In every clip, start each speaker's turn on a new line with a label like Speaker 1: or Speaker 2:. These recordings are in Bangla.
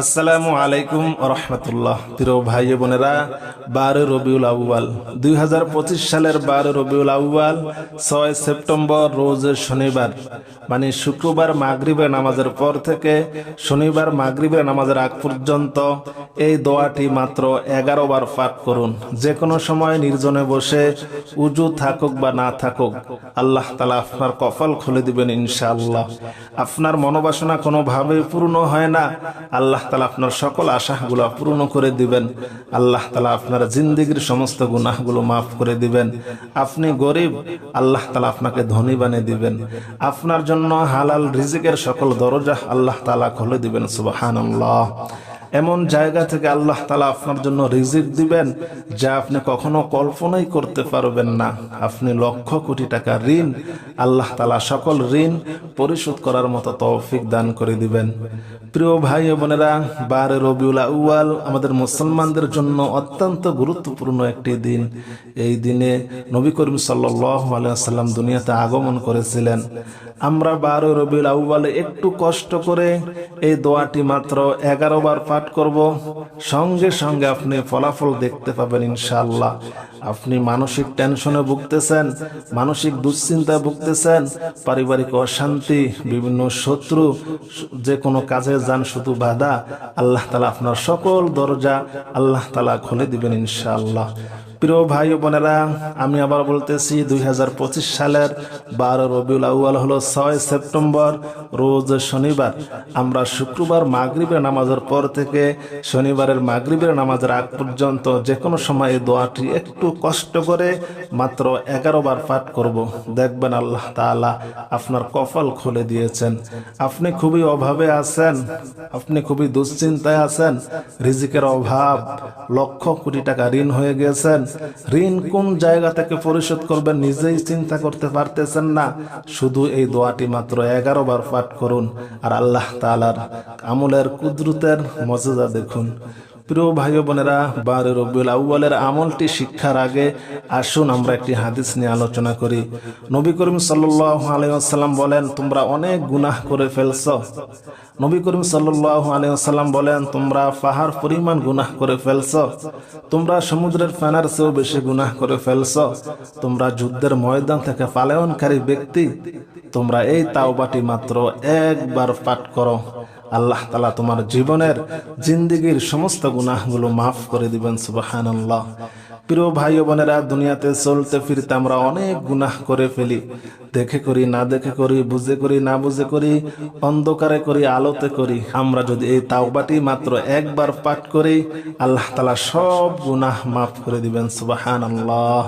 Speaker 1: আসসালামু আলাইকুম রহমতুল্লাহ প্রিয় ভাই বোনেরা, বারো রবিউল আউয়াল। দুই সালের বারো রবিউল আউয়াল, ছয় সেপ্টেম্বর রোজ শনিবার। মানে শুক্রবার মাগরিবের নামাজের পর থেকে শনিবার মাগরিবের নামাজের আগ পর্যন্ত এই দোয়াটি মাত্র এগারো বার পাঠ করুন। যে কোনো সময় নির্জনে বসে উজু থাকুক বা না থাকুক, আল্লাহ তালা আপনার কপাল খুলে দিবেন ইনশাআল্লাহ। আপনার মনোবাসনা কোনোভাবেই পূর্ণ হয় না, আল্লাহ তালা আপনার সকল আশাগুলো পূর্ণ করে দিবেন। আল্লাহ তালা আপনার জিন্দিগির সমস্ত গুনাহগুলো মাফ করে দিবেন। আপনি গরিব, আল্লাহ তালা আপনাকে ধনী বানিয়ে দিবেন। আপনার জন্য হালাল রিজিকের সকল দরজা আল্লাহ তালা খুলে দিবেন সুবাহান এমন জায়গা থেকে আল্লাহ তালা আপনার জন্য রিজিক দিবেন যা আপনি কখনো কল্পনাই করতে পারবেন না। আপনি লক্ষ কোটি টাকা ঋণ, আল্লাহ তালা সকল ঋণ পরিশোধ করার মতো তৌফিক দান করে দিবেন। প্রিয় ভাই বোনেরা, বারে রবিউল আউয়াল আমাদের মুসলমানদের জন্য অত্যন্ত গুরুত্বপূর্ণ একটি দিন। এই দিনে নবী করিম সাল্লাম দুনিয়াতে আগমন করেছিলেন। আমরা বারো রবিউল আউয়ালে একটু কষ্ট করে এই দোয়াটি মাত্র এগারো বার পাঠ করব। সঙ্গে সঙ্গে আপনি ফলাফল দেখতে পাবেন ইনশাআল্লাহ। আপনি মানসিক টেনশনে ভুগতেছেন, মানসিক দুশ্চিন্তায় ভুগতেছেন, পারিবারিক অশান্তি, বিভিন্ন শত্রু যে কোনো কাজে যান শুধু বাধা, আল্লাহ তালা আপনার সকল দরজা আল্লাহ তালা খুলে দিবেন ইনশাআল্লাহ। প্রিয় ভাই বোনেরা, আমি আবার বলতেছি, দুই হাজার পঁচিশ সালের বারো রবিউল আউয়াল হলো ছয় সেপ্টেম্বর, রোজ শনিবার। আমরা শুক্রবার মাগরিবের নামাজের পর থেকে শনিবারের মাগরিবের নামাজের আগ পর্যন্ত যে কোনো সময় এই দোয়াটি একটু কষ্ট করে মাত্র এগারো বার পাঠ করব। দেখবেন আল্লাহ তাআলা আপনার কপাল খুলে দিয়েছেন। আপনি খুবই অভাবে আছেন, আপনি খুবই দুশ্চিন্তায় আছেন, রিজিকের অভাব, লক্ষ কোটি টাকা ঋণ হয়ে গেছেন ঋণ কোন জায়গা থেকে পরিশোধ করবেন নিজেই চিন্তা করতে পারতেছেন না। শুধু এই দোয়াটি মাত্র এগারো বার পাঠ করুন। আর আল্লাহ তালার আমলের কুদরতের মজাদা দেখুন। প্রিয় ভাই বোনেরা, বারে রবিউল আউ্বালের আমলটি শিক্ষার আগে আসুন, আমরা একটি হাদিস নিয়ে আলোচনা করি। নবী করিম সাল্লাহ আলাইসাল্লাম বলেন, তোমরা অনেক গুনাহ করে ফেলছ। নবী করিম সাল্লাহ আলাইসাল্লাম বলেন, তোমরা পাহাড় পরিমাণ গুনাহ করে ফেলছ। তোমরা সমুদ্রের ফেনার চেয়েও বেশি গুনাহ করে ফেলছ। তোমরা যুদ্ধের ময়দান থেকে পালায়নকারী ব্যক্তি। তোমরা এই তাওবাটি মাত্র একবার পাঠ করো। আল্লাহ তালা তোমার জীবনের জিন্দিগির সমস্ত গুনাহগুলো মাফ করে দিবেন সুবাহান প্রিয় ভাই বোনেরা, দুনিয়াতে চলতে ফিরতে আমরা অনেক গুনাহ করে ফেলি। দেখে করি, না দেখে করি, বুঝে করি, না বুঝে করি, অন্ধকারে করি, আলোতে করি। আমরা যদি এই তাওবাটি মাত্র একবার পাঠ করি, আল্লাহ তালা সব গুনাহ মাফ করে দিবেন সুবাহান আল্লাহ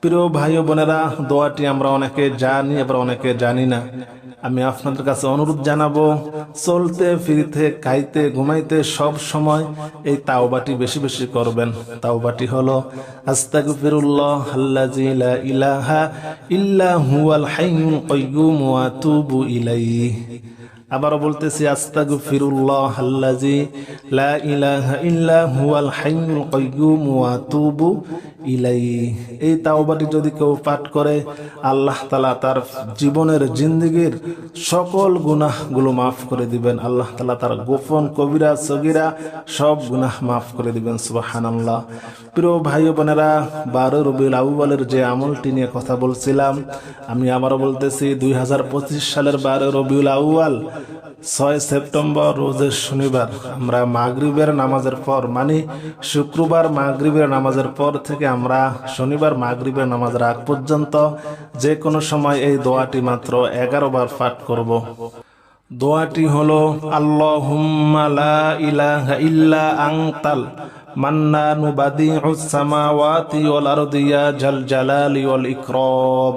Speaker 1: প্রিয় ভাই বোনেরা, দোয়াটি আমরা অনেকে জানি, আবার অনেকে জানি না। আমি আপনাদের কাছে অনুরোধ জানাব, চলতে, ফিরতে, খাইতে, ঘুমাইতে সব সময় এই তাওবাটি বেশি বেশি করবেন। তাওবাটি হলো, আস্তাগফিরুল্লাহ আল্লাযী লা ইলাহা ইল্লা হুয়াল হাইয়ুল কাইয়্যুম ওয়া আতুবু ইলাইহি। আবারও বলতেছি আস্তাগু ফিরুল্লাহ আল্লাজি লা ইলাহা ইল্লা হুয়াল হাইয়ুল কাইয়্যুম ওয়া তুবু ইলাই। এই তাওবাটি যদি কেউ পাঠ করে, আল্লাহ তালা তার জীবনের জিন্দগির সকল গুনাহগুলো মাফ করে দিবেন। আল্লাহ তালা তার গোপন কবিরা, সগিরা সব গুনাহ মাফ করে দিবেন, সুবহানাল্লাহ। প্রিয় ভাই বোনেরা, বারো রবিউল আউ্বালের যে আমলটি নিয়ে কথা বলছিলাম, আমি আবারও বলতেছি, দুই হাজার পঁচিশ সালের বারো রবিউল আউ্বাল ছয় সেপ্টেম্বর রোজের শনিবার। আমরা মাগরিবের নামাজের পর মানে শুক্রবার মাগরিবের নামাজের পর থেকে আমরা শনিবার মাগরিবের নামাজের আগ পর্যন্ত যে কোনো সময় এই দোয়াটি মাত্র এগারো বার পাঠ করব। দোয়াটি হলো, আল্লাহুম্মা লা ইলাহা ইল্লা আনতাল মান্নানু বাদিউস সামাওয়াতি ওয়াল আরদি জাল জালালি ওয়াল ইকরাম।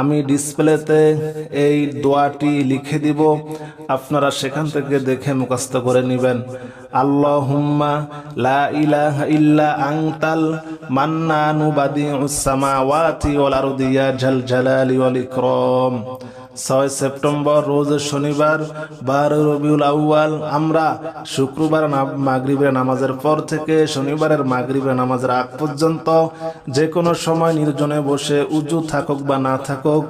Speaker 1: আমি ডিসপ্লেতে এই দোয়াটি লিখে দিব। আপনারা সেখান থেকে দেখে মুখস্থ করে নেবেন। আল্লাহুম্মা লা ইল্লা ছয় সেপ্টেম্বর রোজ শনিবার, বারো রবিউল আউয়াল, আমরা শুক্রবার মাগরিবের নামাজের পর থেকে শনিবারের মাগরিবের নামাজের আগ পর্যন্ত যে কোনো সময় নির্জনে বসে উজু থাকুক বা না থাকুক,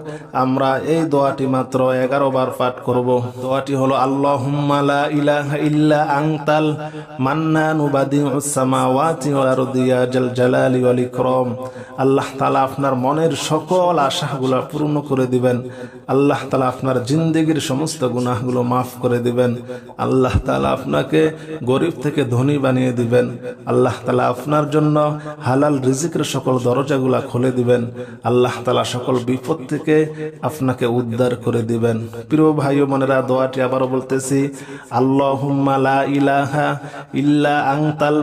Speaker 1: আমরা এই দোয়াটি মাত্র এগারো বার পাঠ করব। দোয়াটি হলো আল্লাহ লা ইলাহা ইল্লা আংতাল আল্লাহ আপনার মনের সকল আশাগুলো পূর্ণ করে দিবেন। আল্লাহ তাআলা আপনার জিন্দেগির সমস্ত গুনাহগুলো মাফ করে দিবেন। আল্লাহ তালা আপনাকে গরিব থেকে ধনী বানিয়ে দিবেন। আল্লাহ তালা আপনার জন্য হালাল রিজিকের সকল দরজাগুলা খুলে দিবেন। আল্লাহ তালা সকল বিপদ থেকে আপনাকে উদ্ধার করে দিবেন। প্রিয় ভাই ও বোনেরা, দোয়াটি আবারও বলতেছি, আল্লাহুম্মা লা ইলাহা ইল্লা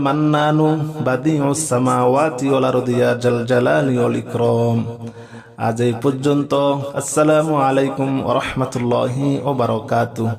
Speaker 1: মান্নানু ইয়া জাল জালালি আজ এই পর্যন্ত আসসালামু আলাইকুম ওয়া রাহমাতুল্লাহি ওয়া বারাকাতুহু।